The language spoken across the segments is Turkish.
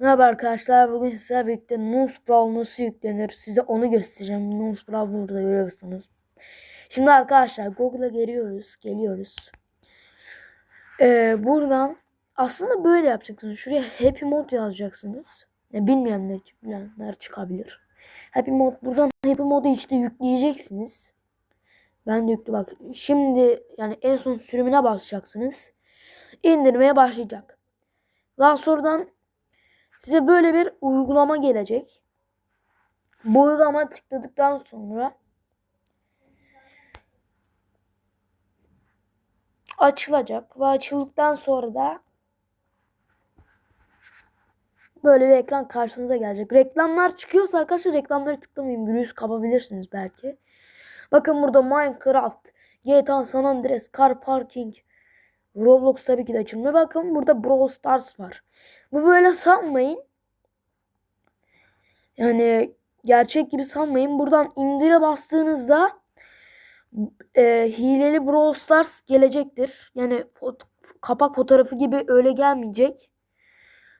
Merhaba arkadaşlar. Bugün sizlerle birlikte Nusbrawl nasıl yüklenir size onu göstereceğim. Nusbrawl burada görüyorsunuz. Şimdi arkadaşlar Google'a geliyoruz. Geliyoruz. Ee, buradan aslında böyle yapacaksınız. Şuraya Happy Mode yazacaksınız. Ya bilmeyenler, bilenler çıkabilir. Happy Mode buradan Happy Mode'u işte yükleyeceksiniz. Ben de yüklü bak. Şimdi yani en son sürümüne basacaksınız. İndirmeye başlayacak. Daha sonradan size böyle bir uygulama gelecek. Bu uygulama tıkladıktan sonra açılacak ve açıldıktan sonra da böyle bir ekran karşınıza gelecek. Reklamlar çıkıyorsa arkadaşlar reklamları tıklamayın. Virüs kapabilirsiniz belki. Bakın burada Minecraft, GTA San Andreas, Car Parking, Roblox tabii ki de açılmıyor. Bakın burada Brawl Stars var. Bu böyle sanmayın. Yani gerçek gibi sanmayın. Buradan indire bastığınızda e, hileli Brawl Stars gelecektir. Yani fot- kapak fotoğrafı gibi öyle gelmeyecek.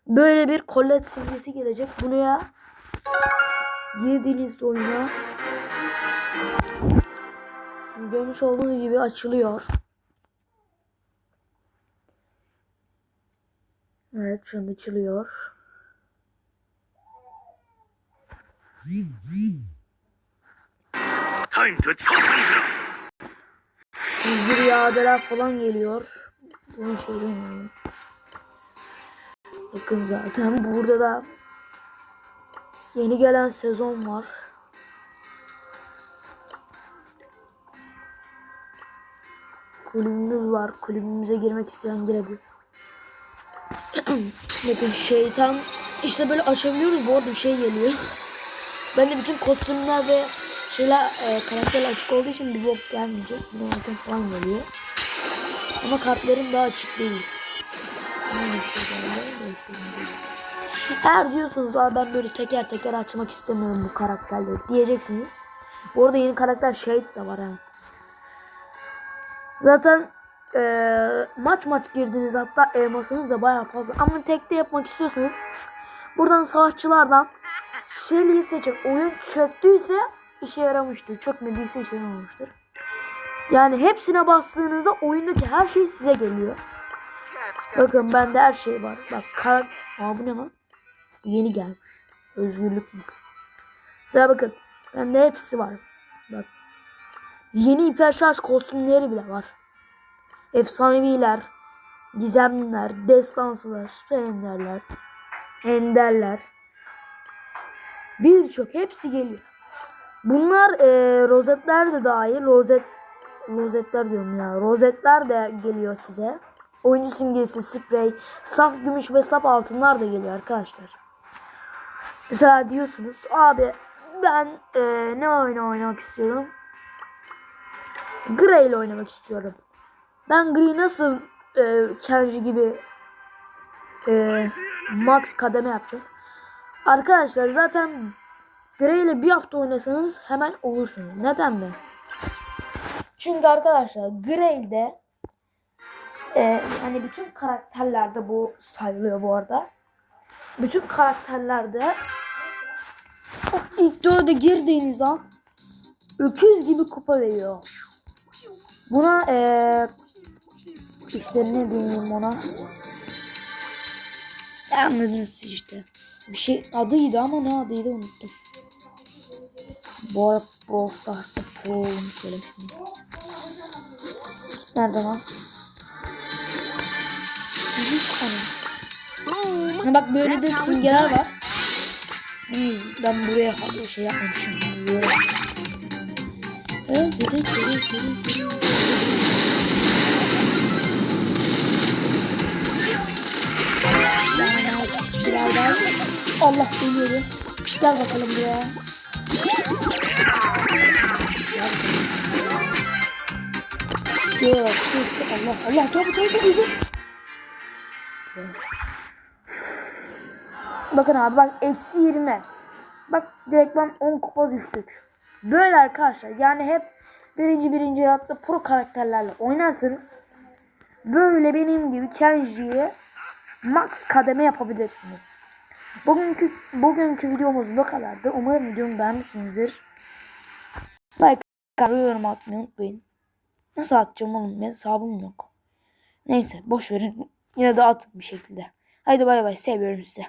Böyle bir kollet simgesi gelecek. Bunu ya girdiğinizde oyuna görmüş olduğunuz gibi açılıyor. Evet şu an açılıyor. Time to. Bir iadeler falan geliyor. Bunu söylemiyorum. Bakın zaten burada da yeni gelen sezon var. Kulübümüz var. Kulübümüze girmek isteyen girebilir. Bakın şeytan işte böyle açabiliyoruz. Bu arada bir şey geliyor. Ben de bütün kostümler ve şeyler e, karakterler açık olduğu için bir bok gelmeyecek. Bir altın falan geliyor. Ama kartlarım daha açık değil. Eğer diyorsunuz abi ben böyle teker teker açmak istemiyorum bu karakterleri diyeceksiniz. Bu arada yeni karakter Shade de var ha. Zaten eee, maç maç girdiniz hatta elmasınız da bayağı fazla. Ama tekte yapmak istiyorsanız buradan savaşçılardan Shelly'yi seçin. Oyun çöktüyse işe yaramıştır. Çökmediyse işe yaramamıştır. Yani hepsine bastığınızda oyundaki her şey size geliyor. Bakın bende her şey var. Bak kar... Aa bu ne lan? Yeni gelmiş. Özgürlük mü? Mesela bakın. Bende hepsi var. Bak. Yeni hiper şarj kostümleri bile var. Efsaneviler. Gizemliler. Destansılar. Süper enderler. Enderler. Birçok hepsi geliyor. Bunlar e, rozetler de dahil. Rozet rozetler diyorum ya. Rozetler de geliyor size. Oyuncu simgesi, sprey, saf gümüş ve saf altınlar da geliyor arkadaşlar. Mesela diyorsunuz abi ben e, ne oyunu oynamak istiyorum? Grey ile oynamak istiyorum. Ben Grey nasıl e, Kenji gibi e, max kademe yapacağım? Arkadaşlar zaten Grey ile bir hafta oynasanız hemen olursunuz. Neden mi? Çünkü arkadaşlar Grey'de e, hani bütün karakterlerde bu sayılıyor bu arada. Bütün karakterlerde ilk dörde girdiğiniz an öküz gibi kupa veriyor. Buna e, işte ne diyeyim ona anladınız işte. Bir şey adıydı ama ne adıydı unuttum. Bu arada Brawl Stars'ta pro olmuş söylemiştim. Nerede lan? Hiç ana. Ha bak böyle de simgeler var. Ben buraya şey yapmamışım. Böyle. Evet, evet, evet, evet, Allah geliyor. Gel bakalım buraya. Yok. Allah Allah çabuk çabuk çabuk. Bakın abi bak eksi 20. Bak direktman 10 kupa düştük. Böyle arkadaşlar yani hep birinci birinci hatta pro karakterlerle oynarsanız böyle benim gibi Kenji'ye max kademe yapabilirsiniz. Bugünkü bugünkü videomuz bu kadardı. Umarım videomu beğenmişsinizdir. Like, yorum atmayı unutmayın. Nasıl atacağım oğlum? Hesabım yok. Neyse boş verin. Yine de atın bir şekilde. Haydi bay bay. Seviyorum sizi.